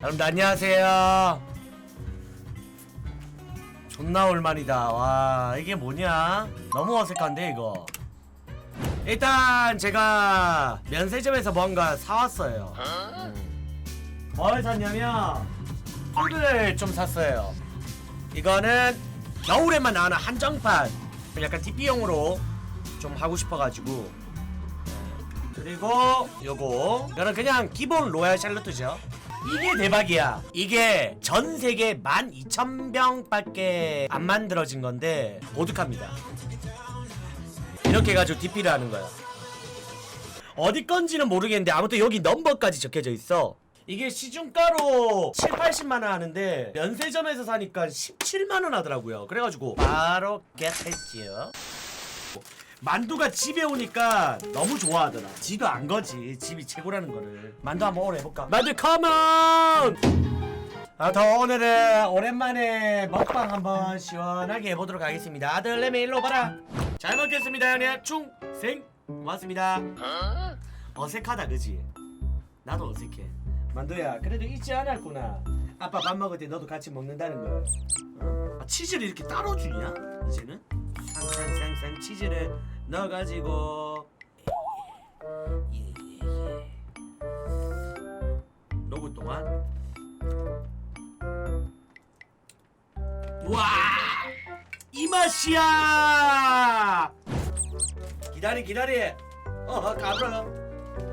여러분들 안녕하세요. 존나 올만이다. 와 이게 뭐냐? 너무 어색한데 이거. 일단 제가 면세점에서 뭔가 사왔어요. 음. 뭘 샀냐면 푸드를 좀 샀어요. 이거는 겨울에만 나오는 한정판. 약간 TP용으로 좀 하고 싶어가지고. 네. 그리고 요거 이거는 그냥 기본 로얄 샬롯이죠. 이게 대박이야. 이게 전 세계 12,000병밖에 안 만들어진 건데 고득합니다. 이렇게 해가지고 DP를 하는 거야. 어디 건지는 모르겠는데 아무튼 여기 넘버까지 적혀져 있어. 이게 시중가로 7, 80만 원 하는데 면세점에서 사니까 17만 원 하더라고요. 그래가지고 바로 겟했지요. 만두가 집에 오니까 너무 좋아하더라. 지도 안 거지. 집이 최고라는 거를. 만두 한번 오래 해볼까? 만두 컴온! 아, 더 오늘은 오랜만에 먹방 한번 시원하게 해보도록 하겠습니다. 아들 내미 일로 봐라. 잘 먹겠습니다, 형님. 충생 고맙습니다. 어색하다, 그지? 나도 어색해. 만두야, 그래도 잊지 않았구나. 아빠 밥 먹을 때 너도 같이 먹는다는 거. 어? 아, 치즈를 이렇게 따로 주냐? 이제는? 쌍쌍쌍쌍 치즈를 넣어가지고. 녹을 동안 와! 이 맛이야! 기다리 기다리. 어 가브라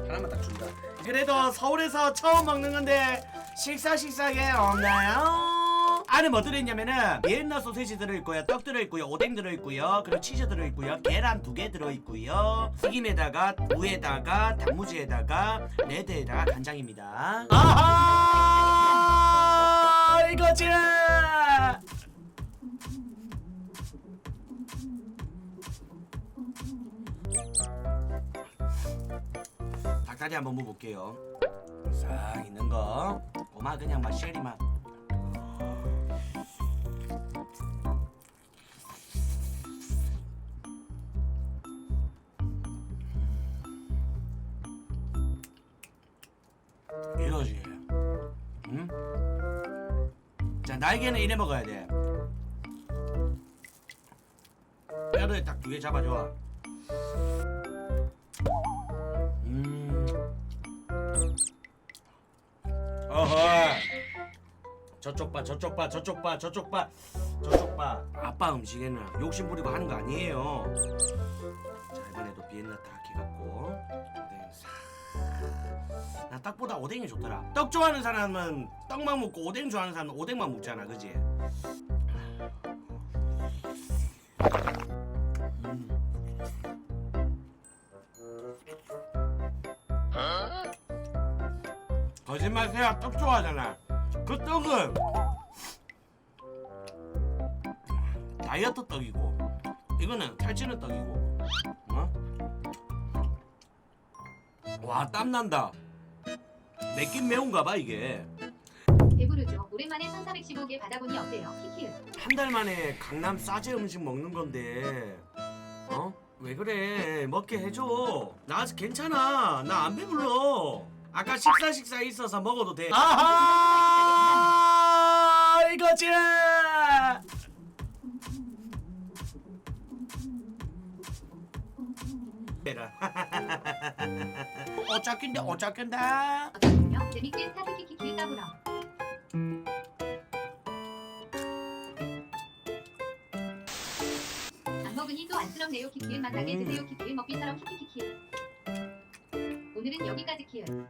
하나만 딱 준다. 그래도 서울에서 처음 먹는 건데 식사 식사게 없나요? 안에 뭐 들어있냐면은 비엔나 소세지 들어있고요 떡 들어있고요 오뎅 들어있고요 그리고 치즈 들어있고요 계란 두 개 들어있고요. 튀김에다가 무에다가 단무지에다가 레드에다가 간장입니다. 아하! 이거지 닭다리 한번 먹어볼게요. 싹 있는 거. 고마 그냥 막 쉐리 맛 자 날개는 이래 먹어야 돼. 뼈를 딱 두 개 잡아줘. 음. 어허. 저쪽 봐 저쪽 봐 저쪽 봐 저쪽 봐. 저쪽 봐. 아빠 음식에는 욕심 부리고 하는 거 아니에요. 자 이번에도 비엔나 딱 해갖고. 싹 나 떡보다 오뎅이 좋더라 떡 좋아하는 사람은 떡만 먹고 오뎅 좋아하는 사람은 오뎅만 먹잖아 그지 음. 거짓말 해야 떡 좋아하잖아. 그 떡은 다이어트 떡이고 이거는 탈지는 떡이고. 어? 와 땀난다. 맵긴 매운가 봐 이게. 배부르죠. 오랜만에 1415개 받아보니 어때요? 키키은. 한 달 만에 강남 싸제 음식 먹는 건데 어? 왜 그래 먹게 해줘 나 아직 괜찮아 나 안 배불러 아까 식사 식사 있어서 먹어도 돼 아하 이거지 해라 어차긴데 어차긴다 어떻군요. 재밌게 스타트 키키키을 까불어. 안 먹으니 또 안쓰럽네요. 키키은 만나게 음. 드세요. 키키은 먹기처럼 키키키키은. 오늘은 여기까지 키은.